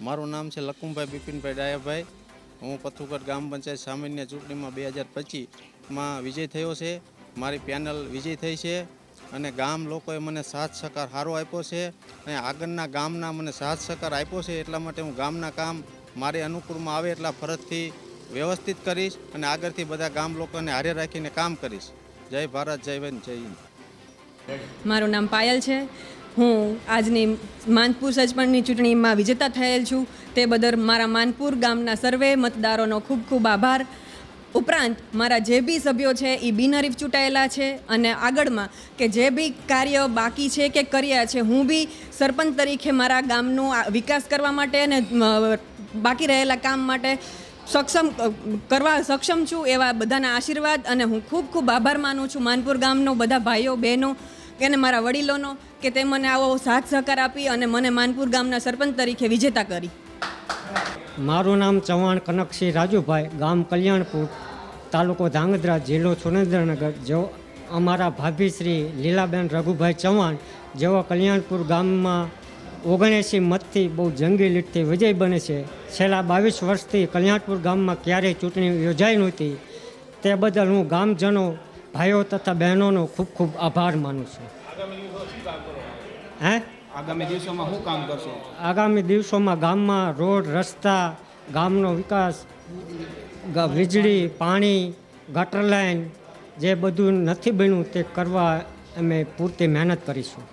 મારું નામ છે લકુમભાઈ બિપિનભાઈ ડાયાભાઈ. હું પથ્થુગઢ ગામ પંચાયત સામાન્ય ચૂંટણીમાં બે હજાર પચીસમાં વિજય થયો છે. મારી પેનલ વિજય થઈ છે અને ગામ લોકોએ મને સાથ સહકાર સારો આપ્યો છે અને આગળના ગામના મને સાથ સહકાર આપ્યો છે એટલા માટે હું ગામના કામ મારે અનુકૂળમાં આવે એટલા ફરજથી વ્યવસ્થિત કરીશ અને આગળથી બધા ગામ લોકોને હારે રાખીને કામ કરીશ. જય ભારત, જય વન જય હિન્દ. મારું નામ પાયલ છે. હું આજની માનપુર સચપણની ચૂંટણીમાં વિજેતા થયેલ છું. તે બદલ મારા માનપુર ગામના સર્વે મતદારોનો ખૂબ ખૂબ આભાર. ઉપરાંત મારા જે બી સભ્યો છે એ બિનહરીફ ચૂંટાયેલા છે અને આગળમાં કે જે બી કાર્ય બાકી છે કે કર્યા છે, હું બી સરપંચ તરીકે મારા ગામનો વિકાસ કરવા માટે અને બાકી રહેલા કામ માટે સક્ષમ, કરવા સક્ષમ છું એવા બધાના આશીર્વાદ અને હું ખૂબ ખૂબ આભાર માનું છું. માનપુર ગામનો બધા ભાઈઓ, બહેનો અને મારા વડીલોનો, કે તે મને આવો સાથ સહકાર આપી અને મને માનપુર ગામના સરપંચ તરીકે વિજેતા કરી. મારું નામ ચૌહાણ કનકસિંહ રાજુભાઈ, ગામ કલ્યાણપુર, તાલુકો ધાંગધ્રા, જિલ્લો સુરેન્દ્રનગર. જેઓ અમારા ભાભી શ્રી લીલાબેન રઘુભાઈ ચૌહાણ જેઓ કલ્યાણપુર ગામમાં ઓગણએંસી મતથી બહુ જંગી લીટથી વિજય બને છે. છેલ્લા બાવીસ વર્ષથી કલ્યાણપુર ગામમાં ક્યારેય ચૂંટણી યોજાઈ નહોતી. તે બદલ હું ગામજનો ભાઈઓ તથા બહેનોનો ખૂબ ખૂબ આભાર માનું છું. હે? આગામી દિવસોમાં શું કામ કરશો? આગામી દિવસોમાં ગામમાં રોડ રસ્તા ગામનો વિકાસ વીજળી પાણી ગટર લાઈન જે બધું નથી બન્યું તે કરવા અમે પૂરતી મહેનત કરીશું.